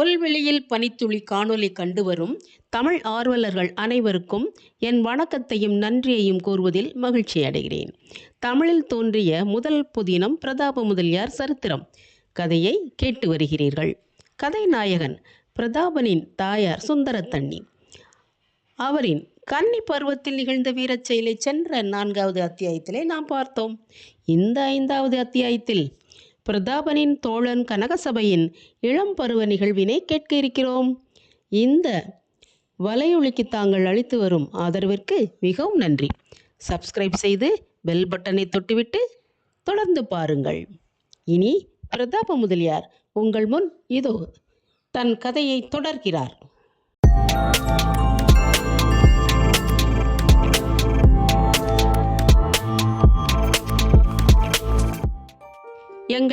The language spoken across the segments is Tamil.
புல்வெளியில் பனித்துளி காணொளி கண்டு வரும் தமிழ் ஆர்வலர்கள் அனைவருக்கும் என் வணக்கத்தையும் நன்றியையும் கூறுவதில் மகிழ்ச்சி அடைகிறேன். தமிழில் தோன்றிய முதல் புதினம் பிரதாப முதலியார் சரித்திரம். கதையை கேட்டு வருகிறீர்கள். கதை நாயகன் பிரதாபனின் தாயார் சுந்தரத்தண்ணி. அவரின் கன்னி பருவத்தில் நிகழ்ந்த வீரச் செயலை சென்ற நான்காவது அத்தியாயத்திலே நாம் பார்த்தோம். இந்த ஐந்தாவது அத்தியாயத்தில் பிரதாபனின் தோழன் கனகசபையின் இளம் பருவ நிகழ்வினை கேட்க இருக்கிறோம். இந்த வலையொலிக்கு தாங்கள் அளித்து வரும் ஆதரவிற்கு மிகவும் நன்றி. சப்ஸ்கிரைப் செய்து பெல் பட்டனை தொட்டுவிட்டு தொடர்ந்து பாருங்கள். இனி பிரதாப முதலியார் உங்கள் முன் இதோ தன் கதையை தொடர்கிறார்.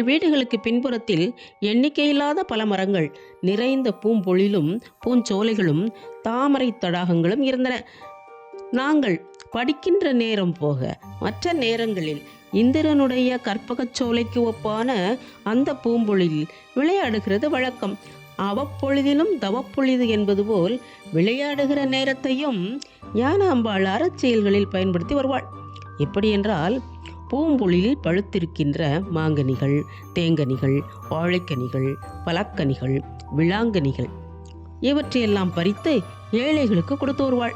எங்கள் வீடுகளுக்கு பின்புறத்தில் எண்ணிக்கையில்லாத பல மரங்கள் நிறைந்த பூம்பொழிலும் பூஞ்சோலைகளும் தாமரை தடாகங்களும் இருந்தன. நாங்கள் படிக்கின்ற நேரம் போக மற்ற நேரங்களில் இந்திரனுடைய கற்பகச் சோலைக்கு ஒப்பான அந்த பூம்பொழில் விளையாடுகிறது வழக்கம். அவப்பொழுதிலும் தவப்பொழுது என்பது போல் விளையாடுகிற நேரத்தையும் ஞானாம்பாள் அறச்செயல்களில் பயன்படுத்தி வருவாள். எப்படி என்றால் பூம்பொழிலில் பழுத்திருக்கின்ற மாங்கனிகள் தேங்கனிகள் வாழைக்கனிகள் பலக்கனிகள் விளாங்கனிகள். இவற்றையெல்லாம் பறித்து ஏழைகளுக்கு கொடுத்து வருவாள்.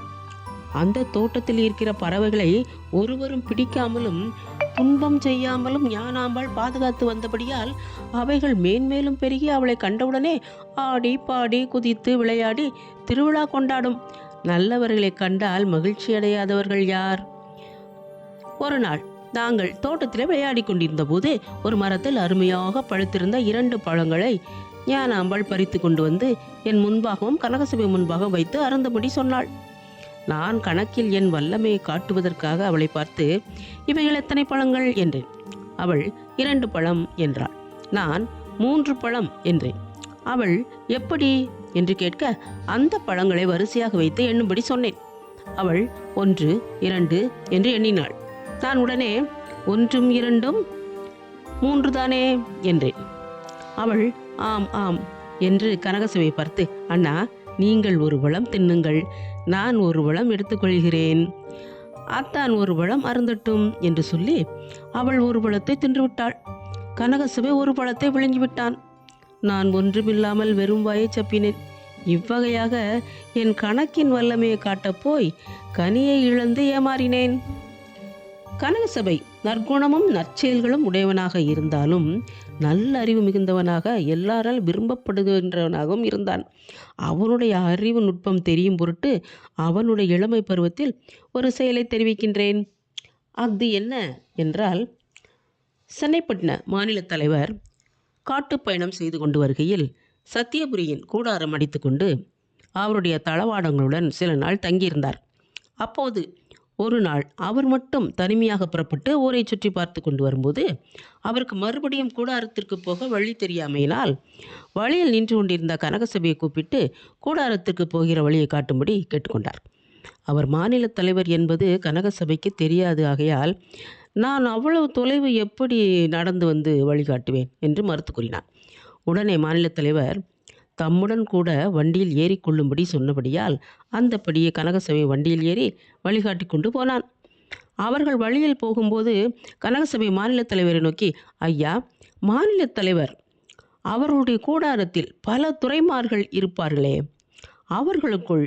அந்த தோட்டத்தில் இருக்கிற பறவைகளை ஒருவரும் பிடிக்காமலும் துன்பம் செய்யாமலும் ஞானாம்பாள் பாதுகாத்து வந்தபடியால் அவைகள் மேன்மேலும் பெருகி அவளை கண்டவுடனே ஆடி பாடி குதித்து விளையாடி திருவிழா கொண்டாடும். நல்லவர்களை கண்டால் மகிழ்ச்சி அடையாதவர்கள் யார்? ஒரு நாள் நாங்கள் தோட்டத்தில் விளையாடி கொண்டிருந்த போது ஒரு மரத்தில் அருமையாக பழுத்திருந்த இரண்டு பழங்களை ஞானாம்பாள் பறித்து கொண்டு வந்து என் முன்பாகவும் கனகசபை முன்பாக வைத்து அருந்தபடி சொன்னாள். நான் கணக்கில் என் வல்லமையை காட்டுவதற்காக அவளை பார்த்து இவைகள் எத்தனை பழங்கள்? என்றேன். அவள் இரண்டு பழம் என்றாள். நான் மூன்று பழம் என்றேன். அவள் எப்படி? என்று கேட்க அந்த பழங்களை வரிசையாக வைத்து எண்ணும்படி சொன்னேன். அவள் ஒன்று இரண்டு என்று எண்ணினாள். நான் உடனே ஒன்றும் இரண்டும் மூன்று தானே என்றேன். அவள் ஆம் ஆம் என்று கனகசபை பார்த்து அண்ணா நீங்கள் ஒரு வளம் தின்னுங்கள். நான் ஒரு வளம் எடுத்துக்கொள்கிறேன். அத்தான் ஒரு பழம் அருந்தட்டும் என்று சொல்லி அவள் ஒரு பழத்தை தின்றுவிட்டாள். கனகசபை ஒரு பழத்தை விழுங்கிவிட்டான். நான் ஒன்றுமில்லாமல் வெறும் வாயை சப்பினேன். இவ்வகையாக என் கணக்கின் வல்லமையை காட்டப்போய் கனியை இழந்து ஏமாறினேன். கனகசபை நற்குணமும் நற்செயல்களும் உடையவனாக இருந்தாலும் நல்ல அறிவு மிகுந்தவனாக எல்லாரால் விரும்பப்படுகின்றவனாகவும் இருந்தான். அவனுடைய அறிவு நுட்பம் தெரியும் பொருட்டு அவனுடைய இளமை பருவத்தில் ஒரு செயலை தெரிவிக்கின்றேன். அது என்ன என்றால் சென்னைப்பட்டின மாநில தலைவர் காட்டுப்பயணம் செய்து கொண்டு வருகையில் சத்தியபுரியின் கூடாரம் அடித்துக்கொண்டு அவருடைய தளவாடங்களுடன் சில நாள் தங்கியிருந்தார். அப்போது ஒரு நாள் அவர் மட்டும் தனிமையாக புறப்பட்டு ஊரை சுற்றி பார்த்து கொண்டு வரும்போது அவருக்கு மறுபடியும் கூடாரத்திற்கு போக வழி தெரியாமையினால் வழியில் நின்று கொண்டிருந்த கனகசபையை கூப்பிட்டு கூடாரத்திற்கு போகிற வழியை காட்டும்படி கேட்டுக்கொண்டார். அவர் மாநில தலைவர் என்பது கனகசபைக்கு தெரியாது. ஆகையால் நான் அவ்வளவு தொலைவு எப்படி நடந்து வந்து வழிகாட்டுவேன் என்று மறுத்து கூறினார். உடனே மாநில தலைவர் தம்முடன் கூட வண்டியில் ஏறிக்கொள்ளும்படி சொன்னபடியால் அந்தபடியே கனகசபை வண்டியில் ஏறி வழிகாட்டி கொண்டு போனான். அவர்கள் வழியில் போகும்போது கனகசபை மாநில தலைவரை நோக்கி ஐயா மாநில தலைவர் அவர்களுடைய கூடாரத்தில் பல துறைமார்கள் இருப்பார்களே. அவர்களுக்குள்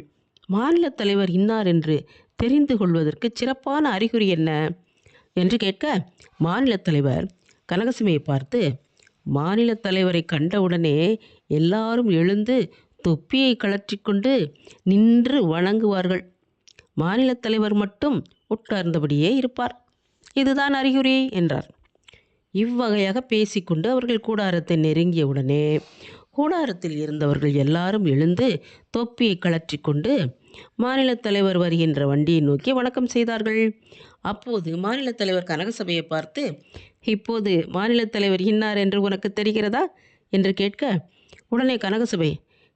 மாநில தலைவர் இன்னார் என்று தெரிந்து கொள்வதற்கு சிறப்பான அறிகுறி என்ன? என்று கேட்க மாநில தலைவர். கனகசபையை பார்த்து மாநில தலைவரை கண்டவுடனே எல்லாரும் எழுந்து தொப்பியை கழற்றிக்கொண்டு நின்று வணங்குவார்கள். மாநில தலைவர் மட்டும் உட்கார்ந்தபடியே இருப்பார். இதுதான் அறிகுறி என்றார். இவ்வகையாக பேசிக்கொண்டு அவர்கள் கூடாரத்தை நெருங்கியவுடனே கூடாரத்தில் இருந்தவர்கள் எல்லாரும் எழுந்து தொப்பியை கழற்றிக்கொண்டு மாநில தலைவர் வருகின்ற வண்டியை நோக்கி வணக்கம் செய்தார்கள். அப்போது மாநில தலைவர் கனகசபையை பார்த்து இப்போது மாநில தலைவர் இன்னார் என்று உனக்கு தெரிகிறதா? என்று கேட்க உடனே கனகசபை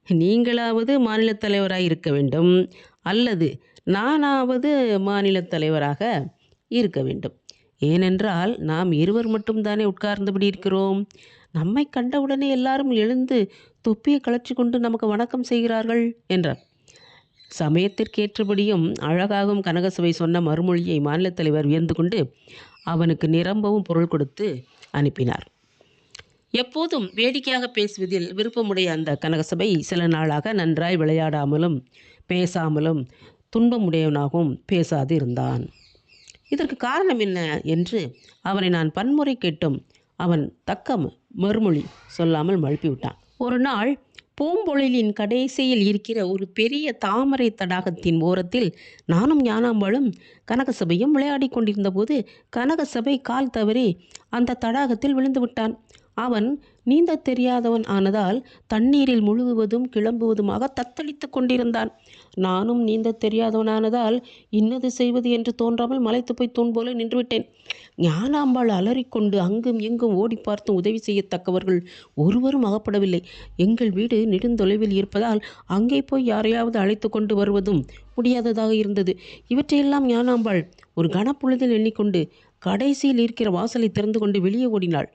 நீங்களாவது மாநில தலைவராக இருக்க வேண்டும். அல்லது நானாவது மாநில தலைவராக இருக்க வேண்டும். ஏனென்றால் நாம் இருவர் மட்டும்தானே உட்கார்ந்தபடி இருக்கிறோம். நம்மை கண்டவுடனே எல்லாரும் எழுந்து தொப்பியை களைச்சி கொண்டு நமக்கு வணக்கம் செய்கிறார்கள் என்றார். சமயத்திற்கேற்றபடியும் அழகாகவும் கனகசபை சொன்ன மறுமொழியை மாநிலத் தலைவர் வியந்து கொண்டு அவனுக்கு நிரம்பவும் பொருள் கொடுத்து அனுப்பினார். எப்போதும் வேடிக்கையாக பேசுவதில் விருப்பமுடைய அந்த கனகசபை சில நாளாக நன்றாய் விளையாடாமலும் பேசாமலும் துன்பமுடையவனாகவும் பேசாது இருந்தான் இதற்கு காரணம் என்ன என்று அவனை நான் பன்முறை கேட்டும் அவன் தக்க மறுமொழி சொல்லாமல் மழுப்பிவிட்டான். ஒரு நாள் பூம்பொழிலின் கடைசியில் இருக்கிற ஒரு பெரிய தாமரை தடாகத்தின் ஓரத்தில் நானும் ஞானாம்பாளும் கனகசபையும் விளையாடி கொண்டிருந்தபோது கனகசபை கால் தவறி அந்த தடாகத்தில் விழுந்து விட்டான் அவன் நீந்த தெரியாதவன் ஆனதால் தண்ணீரில் முழுகுவதும் கிளம்புவதுமாக தத்தளித்து கொண்டிருந்தான். நானும் நீந்த தெரியாதவனானதால் இன்னது செய்வது என்று தோன்றாமல் மலைத்து போய் தூண் போல நின்றுவிட்டேன். ஞானாம்பாள் அலறிக்கொண்டு அங்கும் இங்கும் ஓடி பார்த்தும் உதவி செய்யத்தக்கவர்கள் ஒருவரும் அகப்படவில்லை. எங்கள் வீடு நெடுந்தொலைவில் இருப்பதால் அங்கே போய் யாரையாவது அழைத்து கொண்டு வருவதும் முடியாததாக இருந்தது. இவற்றையெல்லாம் ஞானாம்பாள் ஒரு கனப்பொழுதில் எண்ணிக்கொண்டு கடைசியில் இருக்கிற வாசலை திறந்து கொண்டு வெளியே ஓடினாள்.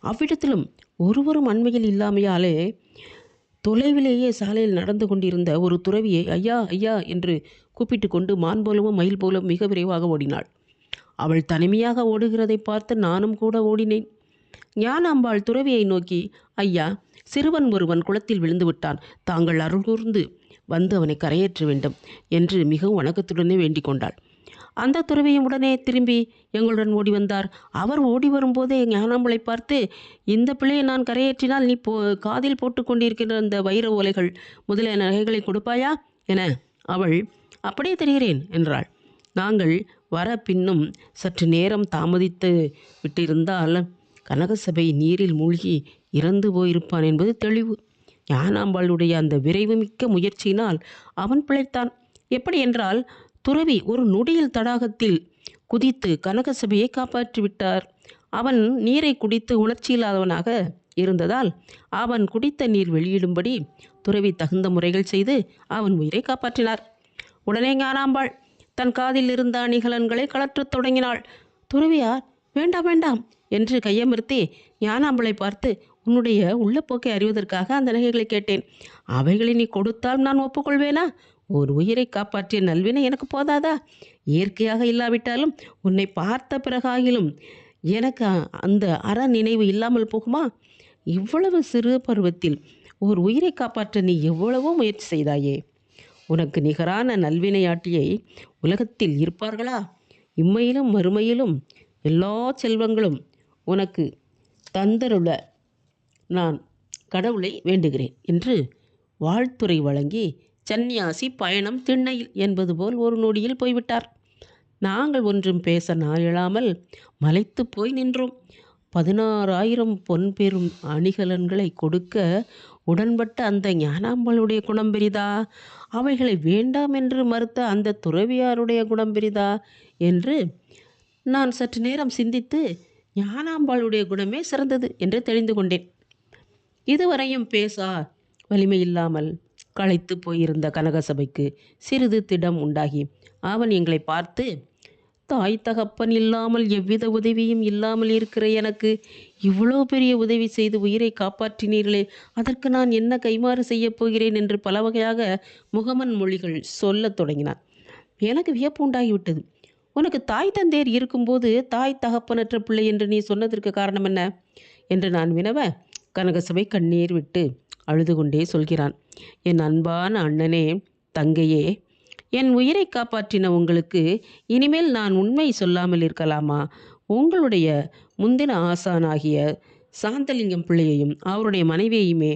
அவ்விடத்திலும் ஒருவரும் அண்மையில் இல்லாமையாலே தொலைவிலேயே சாலையில் நடந்து கொண்டிருந்த ஒரு துறவியை ஐயா ஐயா என்று கூப்பிட்டு கொண்டு மான் போலவும் மயில் போலவும் மிக விரைவாக ஓடினாள். அவள் தனிமையாக ஓடுகிறதை பார்த்து நானும் கூட ஓடினேன். ஞானாம்பாள் துறவியை நோக்கி ஐயா சிறுவன் ஒருவன் குளத்தில் விழுந்து விட்டான். தாங்கள் அருள் கூர்ந்து வந்து அவனை கரையேற்ற வேண்டும் என்று மிகவும் வணக்கத்துடனே வேண்டிக் கொண்டாள். அந்த துறவியும் உடனே திரும்பி எங்களுடன் ஓடி வந்தார். அவர் ஓடி வரும்போதே ஞானாம்பளை பார்த்து இந்த பிள்ளையை நான் கரையேற்றினால் நீ போ காதில் போட்டுக்கொண்டிருக்கிற அந்த வைர ஓலைகள் முதலிய நகைகளை கொடுப்பாயா? என அவள் அப்படியே தெரிகிறேன் என்றாள். நாங்கள் வர பின்னும் சற்று நேரம் தாமதித்து விட்டிருந்தால் கனகசபை நீரில் மூழ்கி இறந்து போயிருப்பான் என்பது தெளிவு. ஞானாம்பாளுடைய அந்த விரைவுமிக்க முயற்சியினால் அவன் பிழைத்தான். எப்படி என்றால் துறவி ஒரு நொடியில் தடாகத்தில் குதித்து கனகசபையை காப்பாற்றிவிட்டார். அவன் நீரை குடித்து உணர்ச்சியில்லாதவனாக இருந்ததால் அவன் குடித்த நீர் வெளியிடும்படி துறவி தகுந்த முறைகள் செய்து அவன் உயிரை காப்பாற்றினார். உடனே ஞானாம்பாள் தன் காதில் இருந்த அணிகலன்களை கலற்றத் தொடங்கினாள். துறவியார் வேண்டாம் வேண்டாம் என்று கையமர்த்தி ஞானாம்பளை பார்த்து உன்னுடைய உள்ளப்போக்கை அறிவதற்காக அந்த நகைகளை கேட்டேன். அவைகளை நீ கொடுத்தால் நான் ஒப்புக்கொள்வேனா? ஒரு உயிரை காப்பாற்றிய நல்வினை எனக்கு போதாதா? இயற்கையாக இல்லாவிட்டாலும் உன்னை பார்த்த பிறகாகிலும் எனக்கு அந்த அற நினைவு இல்லாமல் போகுமா? இவ்வளவு சிறு பருவத்தில் ஒரு உயிரை காப்பாற்ற நீ எவ்வளவோ முயற்சி செய்தாயே. உனக்கு நிகரான நல்வினையாட்டியை உலகத்தில் இருப்பார்களா? இம்மையிலும் மறுமையிலும் எல்லா செல்வங்களும் உனக்கு தந்தருள நான் கடவுளை வேண்டுகிறேன் என்று வாழ்த்துரை வழங்கி சந்நியாசி பயணம் திண்ணையில் என்பது போல் ஒரு நொடியில் போய்விட்டார். நாங்கள் ஒன்றும் பேச நாயலாமல் மலைத்து போய் நின்றோம். பதினாறாயிரம் பொன் பெறும் அணிகலன்களை கொடுக்க உடன்பட்ட அந்த ஞானாம்பளுடைய குணம் பெரிதா? அவைகளை வேண்டாம் என்று மறுத்த அந்த துறவியாருடைய குணம் பெரிதா? என்று நான் சற்று நேரம் சிந்தித்து ஞானாம்பாளுடைய குணமே சிறந்தது என்று தெரிந்து கொண்டேன். இதுவரையும் பேசா வலிமை இல்லாமல் களைத்து போயிருந்த கனகசபைக்கு சிறிது திடம் உண்டாகி அவன் எங்களை பார்த்து தாய் தகப்பன் இல்லாமல் எவ்வித உதவியும் இல்லாமல் இருக்கிற எனக்கு இவ்வளோ பெரிய உதவி செய்து உயிரை காப்பாற்றினீர்களே அதற்கு நான் என்ன கைமாறு செய்யப் போகிறேன்? என்று பல வகையாக முகமன் மொழிகள் சொல்லத் தொடங்கினான். எனக்கு வியப்பு உண்டாகிவிட்டது. உனக்கு தாய் தந்தையர் இருக்கும்போது தாய் தகப்பனற்ற பிள்ளை என்று நீ சொன்னதற்கு காரணம் என்ன? என்று நான் வினவ கனகசபை கண்ணீர் விட்டு அழுது கொண்டே சொல்கிறான் என் அன்பான அண்ணனே தங்கையே என் உயிரை காப்பாற்றின உங்களுக்கு இனிமேல் நான் உண்மை சொல்லாமல் இருக்கலாமா? உங்களுடைய முந்தின ஆசானாகிய சாந்தலிங்கம் பிள்ளையையும் அவருடைய மனைவியையுமே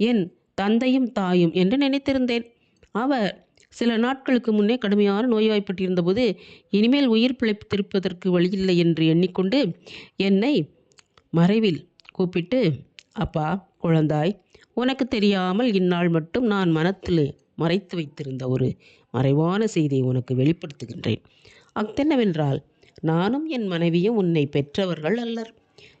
என் தந்தையும் தாயும் என்று நினைத்திருந்தேன். அவர் சில நாட்களுக்கு முன்னே கடுமையான நோய்வாய்ப்பட்டிருந்தபோது இனிமேல் உயிர் பிழைத்திருப்பதற்கு வழியில்லை என்று எண்ணிக்கொண்டு என்னை மறைவில் கூப்பிட்டு அப்பா குழந்தாய் உனக்கு தெரியாமல் இந்நாள் மட்டும் நான் மனத்தில் மறைத்து வைத்திருந்த ஒரு மறைவான செய்தியை உனக்கு வெளிப்படுத்துகின்றேன். அத்தென்னவென்றால் நானும் என் மனைவியும் உன்னை பெற்றவர்கள் அல்லர்.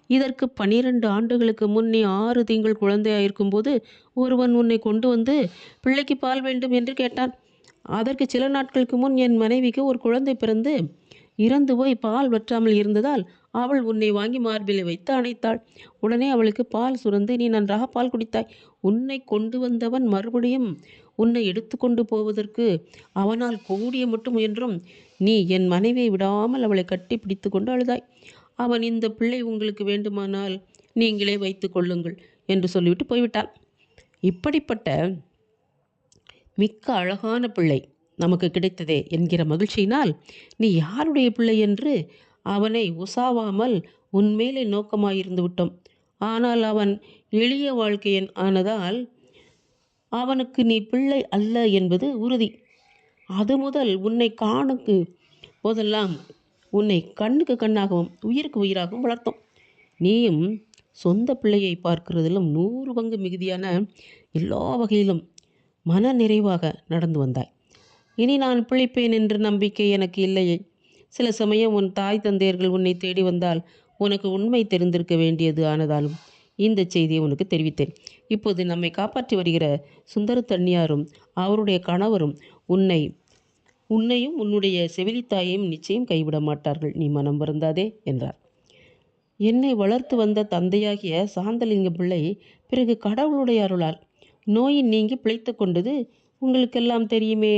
இதற்கு பனிரெண்டு ஆண்டுகளுக்கு முன்னே ஆறு திங்கள் குழந்தையாயிருக்கும்போது ஒருவன் உன்னை கொண்டு வந்து பிள்ளைக்கு பால் வேண்டும் என்று கேட்டான். அதற்கு சில நாட்களுக்கு முன் என் மனைவிக்கு ஒரு குழந்தை பிறந்து இறந்து போய் பால் வற்றாமல் இருந்ததால் அவள் உன்னை வாங்கி மார்பிலை வைத்து அணைத்தாள். உடனே அவளுக்கு பால் சுரந்து நீ நன்றாக பால் குடித்தாய். உன்னை கொண்டு வந்தவன் மறுபடியும் உன்னை எடுத்துக்கொண்டு போவதற்கு அவனால் கூடிய மட்டும் முயன்றும் நீ என் மனைவியை விடாமல் அவளை கட்டி பிடித்து கொண்டு அழுதாய். அவன் இந்த பிள்ளை உங்களுக்கு வேண்டுமானால் நீங்களே வைத்து கொள்ளுங்கள் என்று சொல்லிவிட்டு போய்விட்டான் இப்படிப்பட்ட மிக்க அழகான பிள்ளை நமக்கு கிடைத்ததே என்கிற மகிழ்ச்சியினால் நீ யாருடைய பிள்ளை? என்று அவனை உசாவாமல் உன்மேலே நோக்கமாயிருந்து விட்டோம் ஆனால் அவன் எளிய வாழ்க்கையன் ஆனதால் அவனுக்கு நீ பிள்ளை அல்ல என்பது உறுதி. அது முதல் உன்னை காணுக்கு போதெல்லாம் உன்னை கண்ணுக்கு கண்ணாகவும் உயிருக்கு உயிராகவும் வளர்த்தோம். நீயும் சொந்த பிள்ளையை பார்க்கிறதிலும் நூறு பங்கு மிகுதியான எல்லா வகையிலும் மன நிறைவாக நடந்து வந்தாய். இனி நான் பிழைப்பேன் என்ற நம்பிக்கை எனக்கு இல்லையே. சில சமயம் உன் தாய் தந்தையர்கள் உன்னை தேடி வந்தால் உனக்கு உண்மை தெரிந்திருக்க வேண்டியது ஆனதாலும் இந்த செய்தியை உனக்கு தெரிவித்தேன். இப்போது நம்மை காப்பாற்றி வருகிற சுந்தர தண்ணியாரும் அவருடைய கணவரும் உன்னை உன்னையும் உன்னுடைய செவிலித்தாயையும் நிச்சயம் கைவிட மாட்டார்கள். நீ மனம் வருந்தாதே என்றார். என்னை வளர்த்து வந்த தந்தையாகிய சாந்தலிங்க பிள்ளை பிறகு கடவுளுடைய அருளால் நோயின் நீங்கி பிழைத்து கொண்டது உங்களுக்கெல்லாம் தெரியுமே?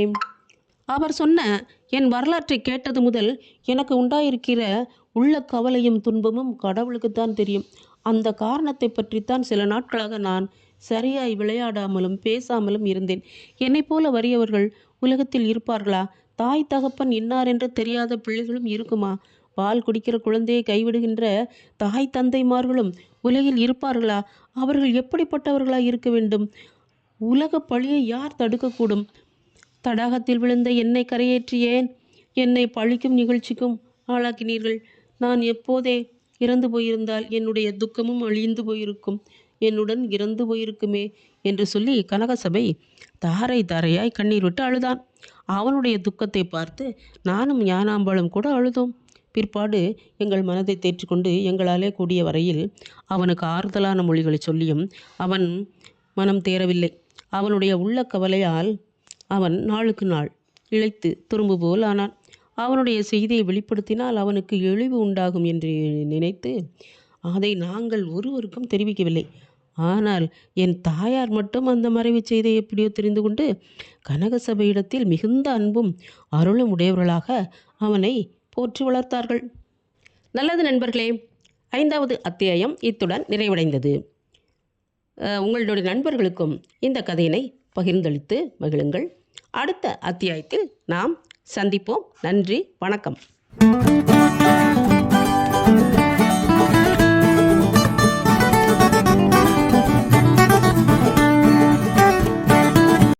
அவர் சொன்ன என் வரலாற்றை கேட்டது முதல் எனக்கு உண்டாயிருக்கிற உள்ள கவலையும் துன்பமும் கடவுளுக்குத்தான் தெரியும். அந்த காரணத்தை பற்றித்தான் சில நாட்களாக நான் சரியாய் விளையாடாமலும் பேசாமலும் இருந்தேன். என்னைப் போல வறியவர்கள் உலகத்தில் இருப்பார்களா? தாய் தகப்பன் இன்னார் என்று தெரியாத பிள்ளைகளும் இருக்குமா? பால் குடிக்கிற குழந்தையை கைவிடுகின்ற தாய் தந்தைமார்களும் உலகில் இருப்பார்களா? அவர்கள் எப்படிப்பட்டவர்களாய் இருக்க வேண்டும்? உலக பழியை யார் தடுக்கக்கூடும்? தடாகத்தில் விழுந்த என்னை கரையேற்றியேன். என்னை பழிக்கும் நிகழ்ச்சிக்கும் ஆளாக்கினீர்கள். நான் எப்போதே இறந்து போயிருந்தால் என்னுடைய துக்கமும் அழிந்து போயிருக்கும். என்னுடன் இறந்து போயிருக்குமே என்று சொல்லி கனகசபை தாரை தாரையாய் கண்ணீர் விட்டு அழுதான். அவனுடைய துக்கத்தை பார்த்து நானும் ஞானாம்பாளும் கூட அழுதோம். பிற்பாடு எங்கள் மனதை தேற்றிக்கொண்டு எங்களாலே கூடிய வரையில் அவனுக்கு ஆறுதலான மொழிகளை சொல்லியும் அவன் மனம் தேரவில்லை அவனுடைய உள்ள கவலையால் அவன் நாளுக்கு நாள் இழைத்து துரும்பு போல் ஆனான் அவனுடைய செய்தியை வெளிப்படுத்தினால் அவனுக்கு இழிவு உண்டாகும் என்று நினைத்து அதை நாங்கள் ஒருவருக்கும் தெரிவிக்கவில்லை. ஆனால் என் தாயார் மட்டும் அந்த மறைவு செய்தியை எப்படியோ தெரிந்து கொண்டு கனகசபையிடத்தில் மிகுந்த அன்பும் அருளும் உடையவர்களாக அவனை போற்றி வளர்த்தார்கள். நல்லது நண்பர்களே ஐந்தாவது அத்தியாயம் இத்துடன் நிறைவடைந்தது. உங்களுடைய நண்பர்களுக்கும் இந்த கதையினை பகிர்ந்தளித்து மகிழுங்கள். அடுத்த அத்தியாயத்தில் நாம் சந்திப்போம். நன்றி வணக்கம்.